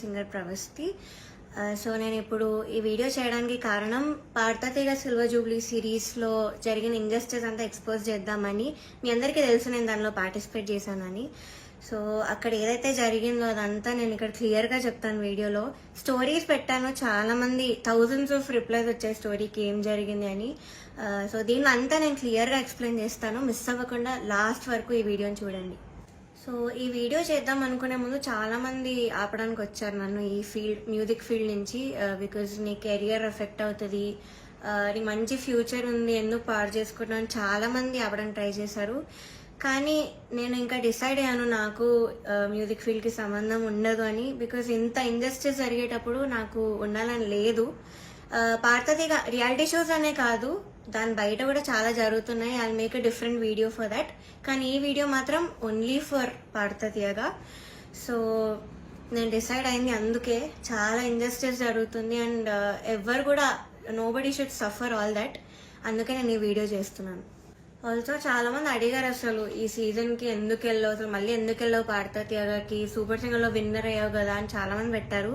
Singer Pravasthi so నేను ఇప్పుడు ఈ వీడియో చేయడానికి కారణం పార్థతీగ సిల్వర్ జూబ్లీ సిరీస్లో జరిగిన ఇంజస్టిస్ అంతా ఎక్స్పోజ్ చేద్దామని మీ అందరికీ తెలుసు నేను దానిలో పార్టిసిపేట్ చేశానని. సో అక్కడ ఏదైతే జరిగిందో అదంతా నేను ఇక్కడ క్లియర్గా చెప్తాను వీడియోలో. స్టోరీస్ పెట్టాను చాలా మంది థౌజండ్స్ ఆఫ్ రిప్లైస్ వచ్చాయి స్టోరీకి ఏం జరిగింది అని. Uh, సో దీనిలో అంతా నేను క్లియర్గా ఎక్స్ప్లెయిన్ చేస్తాను. మిస్ అవ్వకుండా లాస్ట్ వరకు ఈ వీడియోని చూడండి. సో ఈ వీడియో చేద్దాం అనుకునే ముందు చాలామంది ఆపడానికి వచ్చారు నన్ను ఈ ఫీల్డ్ మ్యూజిక్ ఫీల్డ్ నుంచి బికాజ్ నీ కెరియర్ ఎఫెక్ట్ అవుతుంది. నీ మంచి ఫ్యూచర్ ఉంది ఎందుకు పాడు చేసుకుంటున్నాను చాలామంది చాలా మంది ఆపడానికి ట్రై చేశారు. కానీ నేను ఇంకా డిసైడ్ అయ్యాను నాకు మ్యూజిక్ ఫీల్డ్కి సంబంధం ఉండదు అని బికాజ్ ఇంత ఇండస్ట్రీస్ జరిగేటప్పుడు నాకు ఉండాలని లేదు. పార్థతిగా రియాలిటీ షోస్ అనే కాదు దాని బయట కూడా చాలా జరుగుతున్నాయి. I make a different video for that కానీ ఈ వీడియో మాత్రం ఓన్లీ ఫర్ పార్థతియగా సో నేను డిసైడ్ అయింది అందుకే చాలా ఇంజస్టిస్ జరుగుతుంది అండ్ uh, ఎవరు కూడా nobody should suffer all that అందుకే నేను ఈ వీడియో చేస్తున్నాను. ఆల్సో చాలా మంది అడిగారు అసలు ఈ సీజన్కి ఎందుకు వెళ్ళావు? అసలు మళ్ళీ ఎందుకు వెళ్ళావు పార్థతియగాకి సూపర్ సింగర్లో విన్నర్ అయ్యావు కదా అని చాలా మంది పెట్టారు.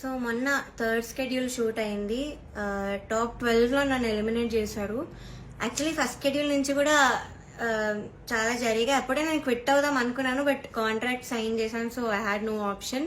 సో మొన్న థర్డ్ స్కెడ్యూల్ షూట్ అయింది. టాప్ ట్వెల్వ్లో నన్ను ఎలిమినేట్ చేశారు. యాక్చువల్లీ ఫస్ట్ స్కెడ్యూల్ నుంచి కూడా చాలా జరిగాయి. అప్పుడే నేను క్విట్ అవుదాం అనుకున్నాను బట్ కాంట్రాక్ట్ సైన్ చేశాను so I had no option.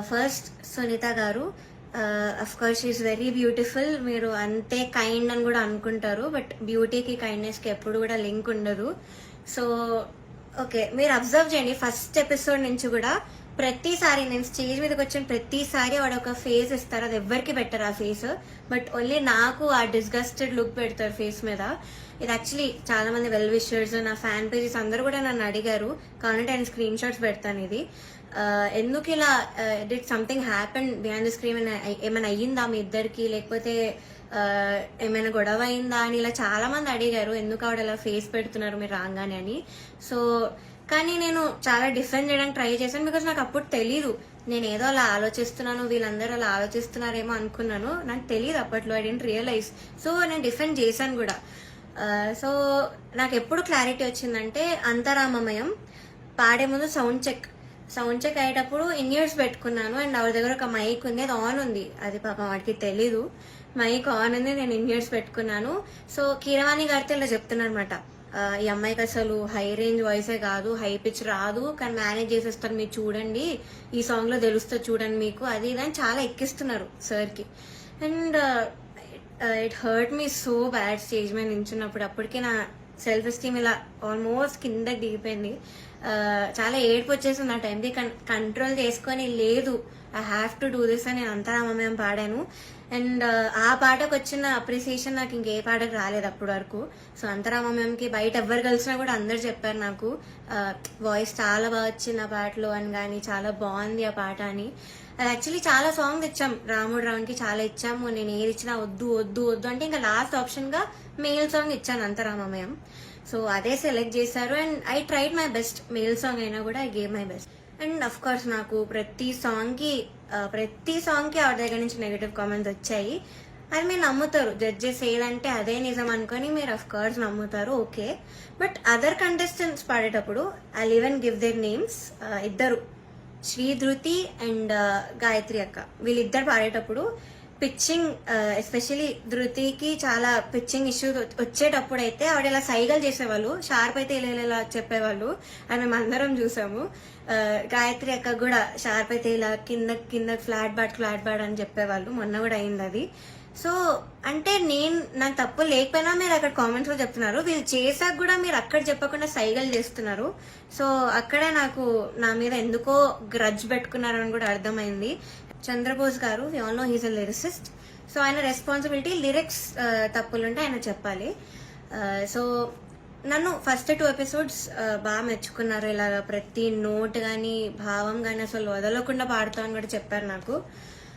First Sunitha గారు of course is very beautiful మీరు అంతే కైండ్ అని కూడా అనుకుంటారు బట్ బ్యూటీకి కైండ్నెస్కి ఎప్పుడు కూడా లింక్ ఉండదు. సో ఓకే మీరు అబ్జర్వ్ చేయండి. ఫస్ట్ ఎపిసోడ్ నుంచి కూడా ప్రతిసారి నేను స్టేజ్ మీదకి వచ్చిన ప్రతిసారి వాడు ఒక ఫేస్ ఇస్తారు. అది ఎవ్వరికి పెట్టరు ఆ ఫేస్ బట్ ఓన్లీ నాకు ఆ డిస్గస్టెడ్ లుక్ పెడతారు ఫేస్ మీద. ఇది యాక్చువల్లీ చాలా మంది వెల్ విషర్స్ నా ఫ్యాన్ పేజెస్ అందరూ కూడా నన్ను అడిగారు. కావాలంటే నేను స్క్రీన్ షాట్స్ పెడతాను ఇది. ఎందుకు ఇలా did something happen beyond the screen ఏమైనా అయ్యిందా మీ ఇద్దరికి? లేకపోతే ఏమైనా గొడవ అయిందా అని ఇలా చాలా మంది అడిగారు. ఎందుకు ఆవిడ ఇలా ఫేస్ పెడుతున్నారు మీరు రాగానే అని. సో కానీ నేను చాలా డిఫరెంట్ చేయడానికి ట్రై చేశాను బికాజ్ నాకు అప్పుడు తెలీదు. నేను ఏదో అలా ఆలోచిస్తున్నాను వీళ్ళందరూ అలా ఆలోచిస్తున్నారేమో అనుకున్నాను. నాకు తెలియదు అప్పట్లో ఐ డెంట్ రియలైజ్ సో నేను డిఫరెంట్ చేశాను కూడా. సో నాకు ఎప్పుడు క్లారిటీ వచ్చిందంటే అంతరామమయం పాడే ముందు సౌండ్ చెక్ సౌండ్ చెక్ అయ్యేటప్పుడు ఇన్ ఇయర్స్ పెట్టుకున్నాను అండ్ ఆవిడ దగ్గర ఒక మైక్ ఉంది అది ఆన్ ఉంది. అది పాపం వాడికి తెలీదు. మైక్ ఆన్ ఉంది నేను ఇన్ ఇయర్స్ పెట్టుకున్నాను. సో కీరవాణి గారితో ఇలా చెప్తున్నారు అనమాట ఈ అమ్మాయికి అసలు హై రేంజ్ వాయిసే కాదు హై పిచ్ రాదు. కానీ మేనేజ్ చేసేస్తారు మీరు చూడండి. ఈ సాంగ్లో తెలుస్తుంది చూడండి మీకు. అది ఇది అని చాలా ఎక్కిస్తున్నారు సార్కి and it hurt me so bad stage మీద నించున్నప్పుడు. అప్పటికే నా సెల్ఫ్ ఎస్టీమ్ ఇలా ఆల్మోస్ట్ కింద దిగిపోయింది. చాలా ఏడుపు వచ్చేసింది ఆ టైంకి. కంట్రోల్ చేసుకొని లేదు I have to do this అని నేను అంతరామమయం పాడాను. అండ్ ఆ పాటకు వచ్చిన అప్రిసియేషన్ నాకు ఇంకే పాటకు రాలేదు అప్పటి వరకు. సో అంతరామమయంకి బయట ఎవరు కలిసినా కూడా అందరు చెప్పారు నాకు వాయిస్ చాలా బాగా వచ్చింది ఆ పాటలో అని కానీ చాలా బాగుంది ఆ పాట అని. యాక్చువల్లీ చాలా సాంగ్స్ ఇచ్చాం రాముడు రౌండ్కి చాలా ఇచ్చాము నేను ఏది ఇచ్చినా వద్దు వద్దు వద్దు అంటే ఇంకా లాస్ట్ ఆప్షన్గా మేల్ సాంగ్ ఇచ్చాను అంతరామమయం సో అదే సెలెక్ట్ చేశారు and I tried my best male song అయినా కూడా I gave my best and of course నాకు ప్రతి సాంగ్కి ప్రతి సాంగ్కి ఆవిడ దగ్గర నుంచి నెగటివ్ కామెంట్స్ వచ్చాయి. అది మీరు నమ్ముతారు. జడ్జెస్ ఏదంటే అదే నిజం అనుకొని మీరు అఫ్ కోర్స్ నమ్ముతారు. ఓకే బట్ అదర్ కంటెస్టెంట్స్ పాడేటప్పుడు I even give their names ఇద్దరు. శ్రీధృతి అండ్ గాయత్రి అక్క. వీళ్ళిద్దరు పాడేటప్పుడు పిచ్చింగ్ ఎస్పెషలీ ధృతికి చాలా పిచ్చింగ్ ఇష్యూ వచ్చేటప్పుడు అయితే ఆవిడ ఇలా సైగలు చేసేవాళ్ళు షార్ప్ అయితే ఇలా ఇలా చెప్పేవాళ్ళు అని మేము అందరం చూసాము గాయత్రి అక్క కూడా షార్ప్ అయితే ఇలా కింద కింద ఫ్లాట్ బాట్ ఫ్లాట్ బాట్ అని చెప్పేవాళ్ళు. మొన్న కూడా అయింది అది. సో అంటే నేను నాకు తప్పు లేకపోయినా మీరు అక్కడ కామెంట్స్లో చెప్తున్నారు. వీళ్ళు చేశాక కూడా మీరు అక్కడ చెప్పకుండా సైగలు చేస్తున్నారు. సో అక్కడే నాకు నా మీద ఎందుకో గ్రడ్జ్ పెట్టుకున్నారని కూడా అర్థమైంది. చంద్రబోస్ గారు all know he's a lyricist so ఆయన రెస్పాన్సిబిలిటీ లిరిక్స్ తప్పులుంటే ఆయన చెప్పాలి. Uh, సో నన్ను ఫస్ట్ టూ ఎపిసోడ్స్ బాగా మెచ్చుకున్నారు. ఇలాగ ప్రతి నోట్ కానీ భావం కానీ అసలు వదలకుండా పాడుతామని కూడా చెప్పారు నాకు.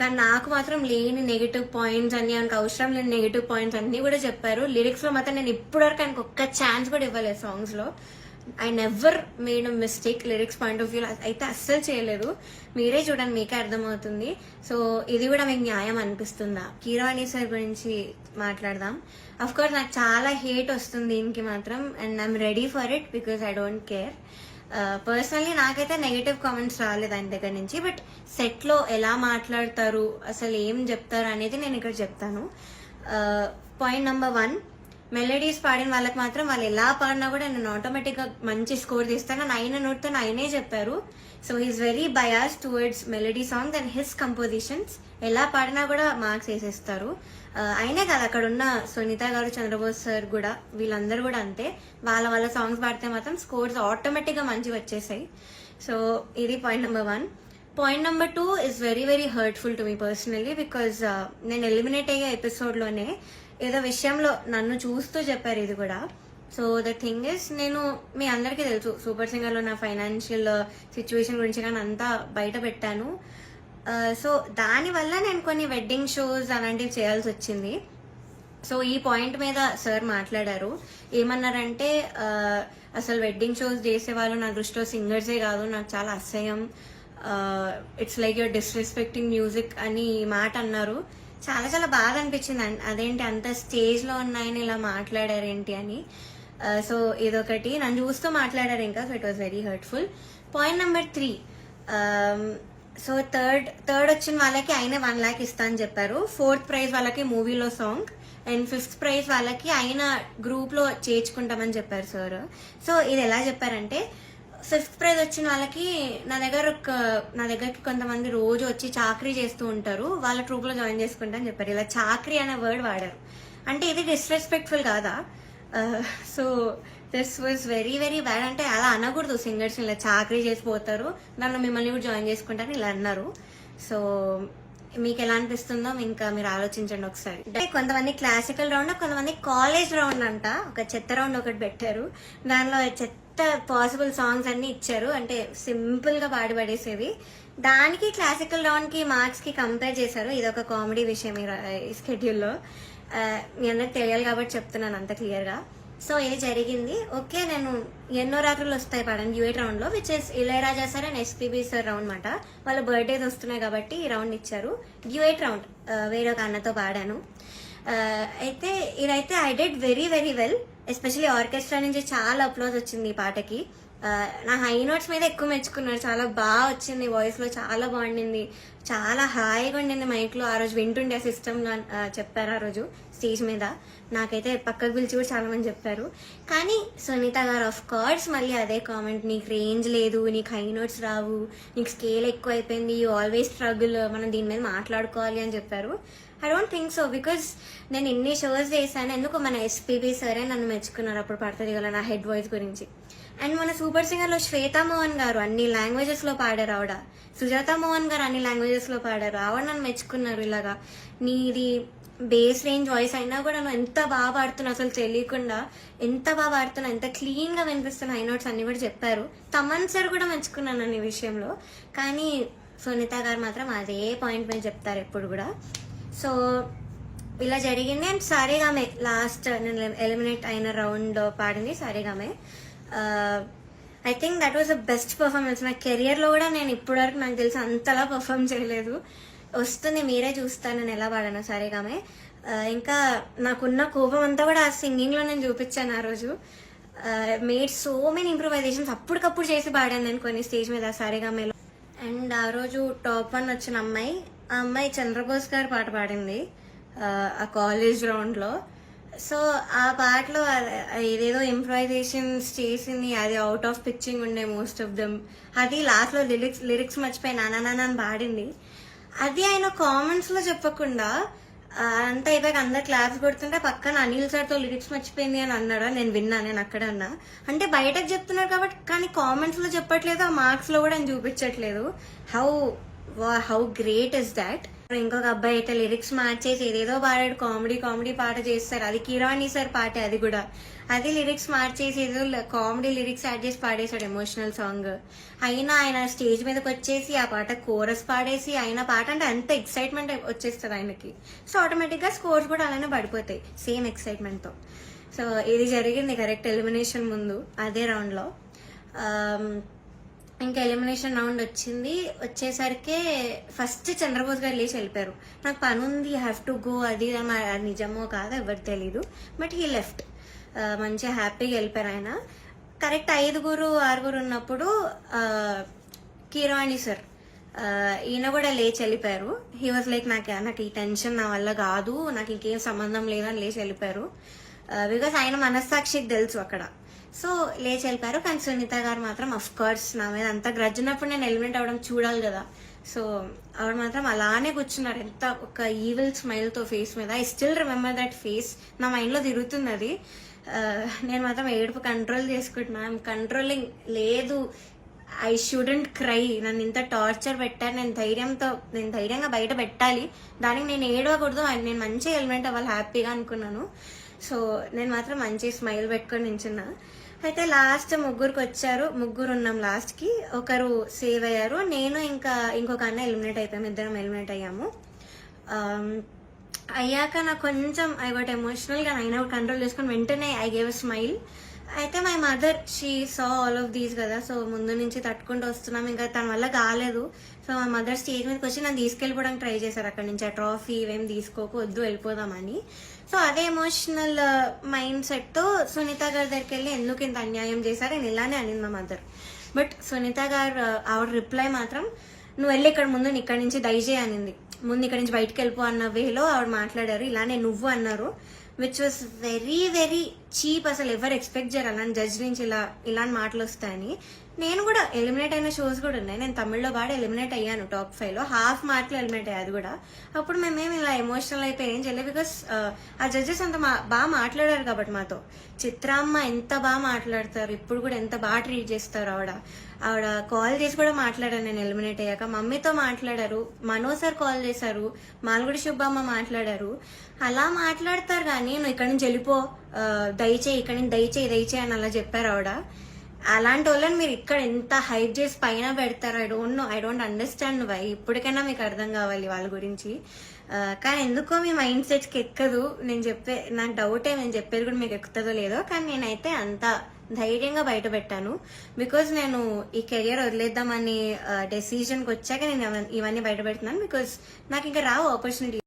కానీ నాకు మాత్రం లేని నెగిటివ్ పాయింట్స్ అన్ని ఆయనకు అవసరం లేని నెగిటివ్ పాయింట్స్ అన్ని కూడా చెప్పారు. లిరిక్స్లో మాత్రం నేను ఇప్పటివరకు ఆయనకు ఒక్క ఛాన్స్ కూడా ఇవ్వలేదు సాంగ్స్లో. I never made mistake lyrics point of view అయితే అస్సలు చేయలేదు. మీరే చూడండి మీకే అర్థమవుతుంది. సో ఇది కూడా మీకు న్యాయం అనిపిస్తుందా? కీరవాణి సార్ గురించి మాట్లాడదాం. అఫ్ కోర్స్ నాకు చాలా హేట్ వస్తుంది దీనికి మాత్రం. And I'm ready for it because I don't care personally నాకైతే నెగటివ్ కామెంట్స్ రాలేదు ఆయన దగ్గర నుంచి బట్ సెట్లో ఎలా మాట్లాడతారు అసలు ఏం చెప్తారు అనేది నేను ఇక్కడ చెప్తాను. పాయింట్ నెంబర్ వన్ మెలడీస్ పాడిన వాళ్ళకి మాత్రం వాళ్ళు ఎలా పాడినా కూడా నేను ఆటోమేటిక్గా మంచి స్కోర్ తీస్తాను. అని ఆయన నోట్తో ఆయనే చెప్పారు. So he's very bias towards melody songs and his compositions ఎలా పాడినా కూడా మార్క్స్ వేసేస్తారు. అయినా కాదు అక్కడ ఉన్న సునీత గారు చంద్రబోస్ సార్ కూడా వీళ్ళందరూ కూడా అంతే. వాళ్ళ వాళ్ళ సాంగ్స్ పాడితే మాత్రం స్కోర్స్ ఆటోమేటిక్గా మంచి మంచిగా వచ్చేసాయి. సో ఇది point number one point number two is very very hurtful to me personally because నేను ఎలిమినేట్ అయ్యే ఎపిసోడ్లోనే ఏదో విషయంలో నన్ను చూస్తూ చెప్పారు ఇది కూడా. సో ద థింగ్ ఇస్ నేను మీ అందరికీ తెలుసు సూపర్ సింగర్లో నా ఫైనాన్షియల్ సిచ్యువేషన్ uh, గురించి కానీ అంతా బయట పెట్టాను. Uh, సో దానివల్ల నేను కొన్ని వెడ్డింగ్ షోస్ అలాంటివి చేయాల్సి వచ్చింది. సో ఈ పాయింట్ మీద సార్ మాట్లాడారు. ఏమన్నారంటే uh, అసలు వెడ్డింగ్ షోస్ చేసేవాళ్ళు నా దృష్టిలో సింగర్సే కాదు నాకు చాలా అసహ్యం. It's like your disrespecting music అని మాట అన్నారు. చాలా చాలా బాధ అనిపించింది. అదేంటి అంత స్టేజ్లో ఉన్నాయని ఇలా మాట్లాడారు ఏంటి అని. Uh, సో ఇదొకటి నన్ను చూస్తూ మాట్లాడారు ఇంకా so it was very hurtful point number three so third third వచ్చిన వాళ్ళకి ఆయన వన్ ల్యాక్ ఇస్తా అని చెప్పారు. ఫోర్త్ ప్రైజ్ వాళ్ళకి మూవీలో సాంగ్ అండ్ ఫిఫ్త్ ప్రైజ్ వాళ్ళకి ఆయన గ్రూప్లో చేర్చుకుంటామని చెప్పారు సార్ సో ఇది ఎలా చెప్పారంటే ఫిఫ్త్ ప్రైజ్ వచ్చిన వాళ్ళకి నా దగ్గర ఒక నా దగ్గరకి కొంతమంది రోజు వచ్చి చాకరీ చేస్తూ ఉంటారు. వాళ్ళ ట్రూప్లో జాయిన్ చేసుకుంటా అని చెప్పారు. ఇలా చాకరీ అనే వర్డ్ వాడారు. అంటే ఇది డిస్రెస్పెక్ట్ఫుల్ కాదా? So this was very very bad అంటే అలా అనకూడదు సింగర్స్ ఇలా చాకరీ చేసిపోతారు దానిలో మిమ్మల్ని కూడా జాయిన్ చేసుకుంటారు ఇలా అన్నారు. సో మీకు ఎలా అనిపిస్తుందో ఇంకా మీరు ఆలోచించండి ఒకసారి. అంటే కొంతమంది క్లాసికల్ రౌండ్ కొంతమంది కాలేజ్ రౌండ్ అంట. ఒక చెత్త రౌండ్ ఒకటి పెట్టారు. దానిలో చెత్త పాసిబుల్ సాంగ్స్ అన్ని ఇచ్చారు. అంటే సింపుల్గా పాడి పడేసేవి. దానికి క్లాసికల్ రౌండ్కి మార్క్స్కి కంపేర్ చేశారు. ఇది ఒక కామెడీ విషయం ఈ స్కెడ్యూల్లో మీ అందరికి తెలియాలి కాబట్టి చెప్తున్నాను అంత క్లియర్గా. సో ఇది జరిగింది? ఓకే నేను ఎన్నో రాత్రులు వస్తాయి పడండి. డ్యూయట్ రౌండ్లో which is Ilaiyaraaja sir and SPB sir round అనమాట వాళ్ళ బర్త్డేస్ వస్తున్నాయి కాబట్టి ఈ రౌండ్ ఇచ్చారు. డ్యూయట్ రౌండ్ వేరే ఒక అన్నతో పాడాను. అయితే ఇదైతే I did very very well especially orchestra నుంచి చాలా అప్లోజ్ వచ్చింది ఈ పాటకి. నా హై నోట్స్ మీద ఎక్కువ మెచ్చుకున్నారు. చాలా బాగా వచ్చింది. వాయిస్లో చాలా బాగుండింది. చాలా హాయిగా ఉండింది మైక్లో ఆ రోజు వింటుండే సిస్టమ్ చెప్పారు ఆ రోజు స్టేజ్ మీద. నాకైతే పక్కకు పిలిచి కూడా చాలామంది చెప్పారు. కానీ సునీత గారు ఆఫ్ కోర్స్ మళ్ళీ అదే కామెంట్ నీకు రేంజ్ లేదు నీకు హై నోట్స్ రావు నీకు స్కేల్ ఎక్కువ అయిపోయింది యూ ఆల్వేస్ స్ట్రగుల్ మనం దీని మీద మాట్లాడుకోవాలి అని చెప్పారు. I don't think so because నేను ఎన్ని షోస్ చేశాను. ఎందుకు మన ఎస్పీబీ సరే నన్ను మెచ్చుకున్నారు అప్పుడు పడుతుంది కదా నా హెడ్ వాయిస్ గురించి. అండ్ మన సూపర్ సింగర్లో శ్వేతా మోహన్ గారు అన్ని లాంగ్వేజెస్లో పాడారు ఆవిడ. సుజాత మోహన్ గారు అన్ని లాంగ్వేజెస్లో పాడారు. ఆవిడ నన్ను మెచ్చుకున్నారు ఇలాగా. నీది బేస్ రేంజ్ వాయిస్ అయినా కూడా నువ్వు ఎంత బాగా పాడుతున్నావు అసలు తెలియకుండా ఎంత బాగా పాడుతున్నా ఎంత క్లీన్గా వినిపిస్తున్న హై నోట్స్ అన్ని కూడా చెప్పారు. తమన్ సార్ కూడా మెచ్చుకున్నాను అన్ని విషయంలో. కానీ సునీత గారు మాత్రం అదే పాయింట్ మీద చెప్తారు ఎప్పుడు కూడా. సో ఇలా జరిగింది. అండ్ సారేగామే లాస్ట్ నేను ఎలిమినేట్ అయిన రౌండ్ పాడింది సారేగామే. I think that was the best performance నా కెరియర్లో కూడా నేను ఇప్పటివరకు నాకు తెలిసి అంతలా పర్ఫామ్ చేయలేదు. వస్తుంది మీరే చూస్తాను నేను ఎలా పాడాను సారేగామే ఇంకా నాకున్న కోపం అంతా కూడా ఆ సింగింగ్లో నేను చూపించాను ఆ రోజు. మేడ్ సో మెనీ ఇంప్రూవైజేషన్స్ అప్పటికప్పుడు చేసి పాడాను నేను కొన్ని స్టేజ్ మీద. సారేగామేలో అండ్ ఆ రోజు టాప్ వన్ వచ్చిన అమ్మాయి ఆ అమ్మాయి చంద్రబోస్ గారు పాట పాడింది ఆ, కాలేజ్ రౌండ్లో లో. సో ఆ పాటలో ఏదేదో ఇంప్రవైజేషన్స్ చేసింది అది అవుట్ ఆఫ్ పిచ్చింగ్ ఉండే మోస్ట్ ఆఫ్ దమ్ అది లాస్ట్లో లిరిక్స్ లిరిక్స్ మర్చిపోయి నానా నాన్న అని పాడింది. అది ఆయన కామెంట్స్లో చెప్పకుండా అంతా అయిపోయాక అందరు క్లాప్స్ కొడుతుంటే పక్కన అనిల్ సార్తో లిరిక్స్ మర్చిపోయింది అని అన్నాడు? నేను విన్నా నేను అక్కడే ఉన్నా అంటే బయటకు చెప్తున్నారు కాబట్టి కానీ కామెంట్స్లో చెప్పట్లేదు ఆ మార్క్స్లో కూడా ఆయన చూపించట్లేదు. How how great is that ఇంకొక అబ్బాయి అయితే లిరిక్స్ మార్చేసి ఏదేదో పాడాడు. కామెడీ కామెడీ పాట చేస్తారు. అది కిరాణి సార్ పాటే అది కూడా. అది లిరిక్స్ మార్చేసి ఏదో కామెడీ లిరిక్స్ యాడ్ చేసి పాడేశాడు ఎమోషనల్ సాంగ్ అయినా ఆయన స్టేజ్ మీదకి వచ్చేసి ఆ పాట కోరస్ పాడేసి ఆయన పాట అంటే అంత ఎక్సైట్మెంట్ వచ్చేస్తుంది ఆయనకి. సో ఆటోమేటిక్గా స్కోర్స్ కూడా అలానే పడిపోతాయి. సేమ్ ఎక్సైట్మెంట్తో. సో ఇది జరిగింది కరెక్ట్ ఎలిమినేషన్ ముందు. అదే రౌండ్లో. Um, ఇంకా ఎలిమినేషన్ రౌండ్ వచ్చింది. వచ్చేసరికి ఫస్ట్ చంద్రబోస్ గారు లేచి వెళ్ళిపోయారు. నాకు పని ఉంది హ్యావ్ టు గో అది అని అది నిజమో కాదో ఎవరు తెలీదు. బట్ హీ లెఫ్ట్ మంచిగా హ్యాపీగా వెళ్ళిపోయారు ఆయన. కరెక్ట్ ఐదుగురు ఆరుగురు ఉన్నప్పుడు కిరాణి సార్ ఈయన కూడా లేచి వెళ్ళిపోయారు. హీ వాజ్ లైక్ నాకు నాకు ఈ టెన్షన్ నా వల్ల కాదు. నాకు ఇంకేం సంబంధం లేదు అని లేచి వెళ్ళిపోయారు. Uh, బికాస్ ఆయన మనస్సాక్షికి తెలుసు అక్కడ. సో లేచి వెళ్ళిపోయారు. కానీ సునీత గారు మాత్రం అఫ్ కోర్స్ నా మీద అంత గ్రజ్ ఉన్నప్పుడు నేను ఎలిమెంట్ అవ్వడం చూడాలి కదా. సో ఆవిడ మాత్రం అలానే కూర్చున్నారు. ఎంత ఒక ఈవిల్ స్మైల్తో ఫేస్ మీద. I still remember that face నా మైండ్లో తిరుగుతున్నది uh, నేను మాత్రం ఏడుపు కంట్రోల్ చేసుకుంటున్నాను కంట్రోలింగ్ లేదు. ఐ షుడెంట్ క్రై నన్ను ఇంత టార్చర్ పెట్టారు. నేను ధైర్యంతో నేను ధైర్యంగా బయట పెట్టాలి. దానికి నేను ఏడవకూడదు. నేను మంచిగా ఎలిమెంట్ అవ్వాలి. హ్యాపీగా అనుకున్నాను. సో నేను మాత్రం మంచి స్మైల్ పెట్టుకొని నించున్నా. అయితే లాస్ట్ ముగ్గురికి వచ్చారు. ముగ్గురు ఉన్నాం లాస్ట్కి. ఒకరు సేవ్ అయ్యారు. నేను ఇంకా ఇంకొక అన్న ఎలిమినేట్ అయిపోయాము ఇద్దరం ఎలిమినేట్ అయ్యాము. అయ్యాక నాకు కొంచెం ఐ గట్ ఎమోషనల్గా అయినా కంట్రోల్ చేసుకుని వెంటనే ఐ గేవ్ స్మైల్ అయితే my mother she saw all of these కదా. సో ముందు నుంచి తట్టుకుంటూ వస్తున్నాం. ఇంకా తన వల్ల కాలేదు. సో మా మదర్ స్టేజ్ మీదకి వచ్చి నన్ను తీసుకెళ్ళిపోవడానికి ట్రై చేశారు. అక్కడ నుంచి ఆ ట్రాఫీ ఇవేం తీసుకోకు వద్దు వెళ్ళిపోదామని. సో అదే ఎమోషనల్ మైండ్ సెట్తో సునీత గారి దగ్గరికి వెళ్ళి ఎందుకు ఇంత అన్యాయం చేశారు? నేను ఇలానే అనింది మా మదర్. బట్ సునీత గారు uh, ఆవిడ రిప్లై మాత్రం నువ్వు వెళ్ళి ఇక్కడ ముందు ఇక్కడ ఇక్కడి నుంచి దయచేయి అనింది. ముందు ఇక్కడి నుంచి బయటకు వెళ్ళిపో అన్న వేలో ఆవిడ మాట్లాడారు. ఇలానే నువ్వు అన్నారు. Which was very very cheap అసలు ఎవరు ఎక్స్పెక్ట్ చేయరు. అలాంటి జడ్జ్ నుంచి ఇలా ఇలాంటి మాటలు వస్తాయని. నేను కూడా ఎలిమినేట్ అయిన షోస్ కూడా ఉన్నాయి. నేను తమిళ్ళో పాడి ఎలిమినేట్ అయ్యాను టాప్ ఫైవ్లో. హాఫ్ మార్క్లో ఎలిమినేట్ అయ్యాది కూడా. అప్పుడు మేమేమి ఇలా ఎమోషనల్ అయిపోయి ఏం చేయలేదు బికాస్ ఆ జడ్జెస్ అంత మా- బాగా మాట్లాడారు కాబట్టి మాతో. చిత్రామ్మ ఎంత బాగా మాట్లాడతారు ఇప్పుడు కూడా ఎంత బాగా ట్రీట్ చేస్తారు ఆవిడ. ఆవిడ కాల్ చేసి కూడా మాట్లాడాను నేను ఎలిమినేట్ అయ్యాక. మమ్మీతో మాట్లాడారు మనో సార్ కాల్ చేశారు మాల్గుడి సుబ్బమ్మ మాట్లాడారు. అలా మాట్లాడతారు కానీ నువ్వు ఇక్కడి నుంచి వెళ్ళిపో దయచేయి ఇక్కడి నుంచి దయచేయి దయచేయి అని అలా చెప్పారు ఆవిడ. అలాంటి వాళ్ళని మీరు ఇక్కడ ఎంత హైప్ చేసి పైన పెడతారు? I don't know I don't understand why ఇప్పటికైనా మీకు అర్థం కావాలి వాళ్ళ గురించి. కానీ ఎందుకో మీ మైండ్ సెట్స్కి ఎక్కదు. నేను చెప్పే నాకు డౌటే నేను చెప్పేది కూడా మీకు ఎక్కుతుందో లేదో కానీ నేనైతే అంత ధైర్యంగా బయట పెట్టాను బికాజ్ నేను ఈ కెరియర్ వదిలేద్దామని డెసిషన్కి వచ్చాక నేను ఇవన్నీ- ఇవన్నీ బయట పెడుతున్నాను బికాజ్ నాకు ఇంకా రావు ఆపర్చునిటీ